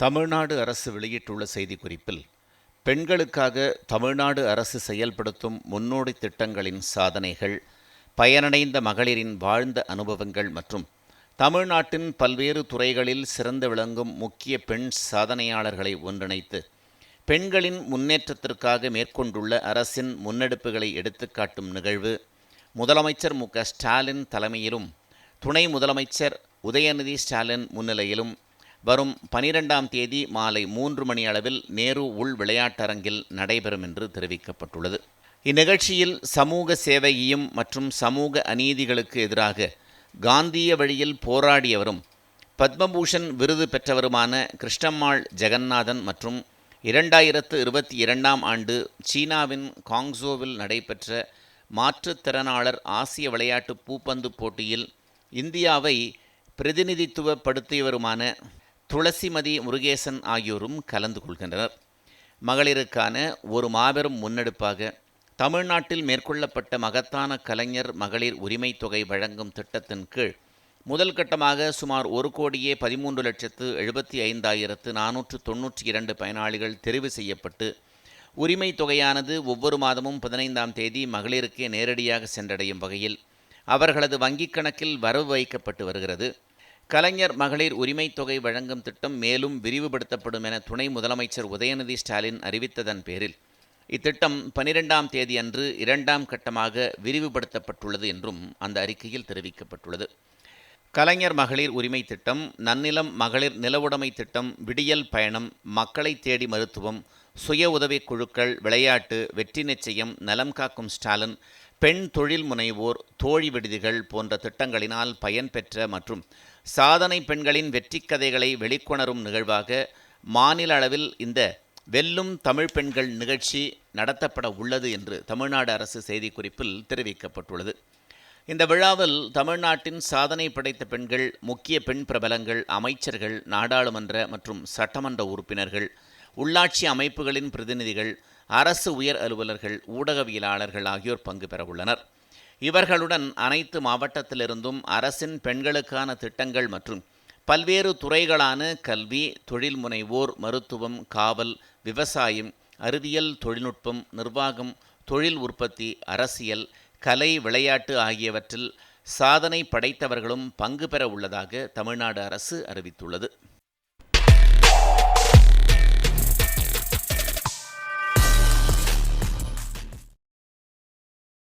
தமிழ்நாடு அரசு வெளியிட்டுள்ள செய்திக்குறிப்பில் பெண்களுக்காக தமிழ்நாடு அரசு செயல்படுத்தும் முன்னோடி திட்டங்களின் சாதனைகள் பயனடைந்த மகளிரின் வாழ்ந்த அனுபவங்கள் மற்றும் தமிழ்நாட்டின் பல்வேறு துறைகளில் சிறந்து விளங்கும் முக்கிய பெண் சாதனையாளர்களை ஒன்றிணைத்து பெண்களின் முன்னேற்றத்திற்காக மேற்கொண்டுள்ள அரசின் முன்னெடுப்புகளை எடுத்துக்காட்டும் நிகழ்வு முதலமைச்சர் மு க ஸ்டாலின் தலைமையிலும் துணை முதலமைச்சர் உதயநிதி ஸ்டாலின் முன்னிலையிலும் வரும் பனிரெண்டாம் தேதி மாலை மூன்று மணி அளவில் நேரு உள் விளையாட்டரங்கில் நடைபெறும் என்று தெரிவிக்கப்பட்டுள்ளது. இந்நிகழ்ச்சியில் சமூக சேவையையும் மற்றும் சமூக அநீதிகளுக்கு எதிராக காந்திய வழியில் போராடியவரும் பத்மபூஷன் விருது பெற்றவருமான கிருஷ்ணம்மாள் ஜெகநாதன் மற்றும் இரண்டாயிரத்து இருபத்தி இரண்டாம் ஆண்டு சீனாவின் காங்ஸோவில் நடைபெற்ற மாற்றுத்திறனாளர் ஆசிய விளையாட்டு பூப்பந்து போட்டியில் இந்தியாவை பிரதிநிதித்துவப்படுத்தியவருமான துளசிமதி முருகேசன் ஆகியோரும் கலந்து கொள்கின்றனர். மகளிருக்கான ஒரு மாபெரும் முன்னெடுப்பாக தமிழ்நாட்டில் மேற்கொள்ளப்பட்ட மகத்தான கலைஞர் மகளிர் உரிமைத் தொகை வழங்கும் திட்டத்தின் கீழ் முதல் கட்டமாக சுமார் ஒரு கோடியே பதிமூன்று லட்சத்து எழுபத்தி ஐந்தாயிரத்து நானூற்று தொன்னூற்றி இரண்டு பயனாளிகள் தெரிவு செய்யப்பட்டு உரிமைத் தொகையானது ஒவ்வொரு மாதமும் பதினைந்தாம் தேதி மகளிருக்கே நேரடியாக சென்றடையும் வகையில் அவர்களது வங்கிக் கணக்கில் வரவு வைக்கப்பட்டு வருகிறது. கலைஞர் மகளிர் உரிமைத் தொகை வழங்கும் திட்டம் மேலும் விரிவுபடுத்தப்படும் என துணை முதலமைச்சர் உதயநிதி ஸ்டாலின் அறிவித்ததன் பேரில். இத்திட்டம் பனிரெண்டாம் தேதி அன்று இரண்டாம் கட்டமாக விரிவுபடுத்தப்பட்டுள்ளது என்றும் அந்த அறிக்கையில் தெரிவிக்கப்பட்டுள்ளது. கலைஞர் மகளிர் உரிமை திட்டம் நன்னிலம் மகளிர் நிலவுடைமை திட்டம் விடியல் பயணம் மக்களை தேடி மருத்துவம் சுய உதவிக் குழுக்கள் விளையாட்டு வெற்றி நிச்சயம் நலம் காக்கும் ஸ்டாலின் பெண் தொழில் முனைவோர் தோழி விடுதிகள் போன்ற திட்டங்களினால் பயன்பெற்ற மற்றும் சாதனை பெண்களின் வெற்றிக் கதைகளை வெளிக்கொணரும் நிகழ்வாக மாநில அளவில் இந்த வெல்லும் தமிழ் பெண்கள் நிகழ்ச்சி நடத்தப்பட உள்ளது என்று தமிழ்நாடு அரசு செய்திக்குறிப்பில் தெரிவிக்கப்பட்டுள்ளது. இந்த விழாவில் தமிழ்நாட்டின் சாதனை படைத்த பெண்கள் முக்கிய பெண் பிரபலங்கள் அமைச்சர்கள் நாடாளுமன்ற மற்றும் சட்டமன்ற உறுப்பினர்கள் உள்ளாட்சி அமைப்புகளின் பிரதிநிதிகள் அரசு உயர் அலுவலர்கள் ஊடகவியலாளர்கள் ஆகியோர் பங்கு பெற உள்ளனர் இவர்களுடன் அனைத்து மாவட்டத்திலிருந்தும் அரசின் பெண்களுக்கான திட்டங்கள் மற்றும் பல்வேறு துறைகளான கல்வி தொழில் முனைவோர் மருத்துவம் காவல் விவசாயம் அறிவியல் தொழில்நுட்பம் நிர்வாகம் தொழில் உற்பத்தி அரசியல் கலை விளையாட்டு ஆகியவற்றில் சாதனை படைத்தவர்களும் பங்கு பெற உள்ளதாக தமிழ்நாடு அரசு அறிவித்துள்ளது.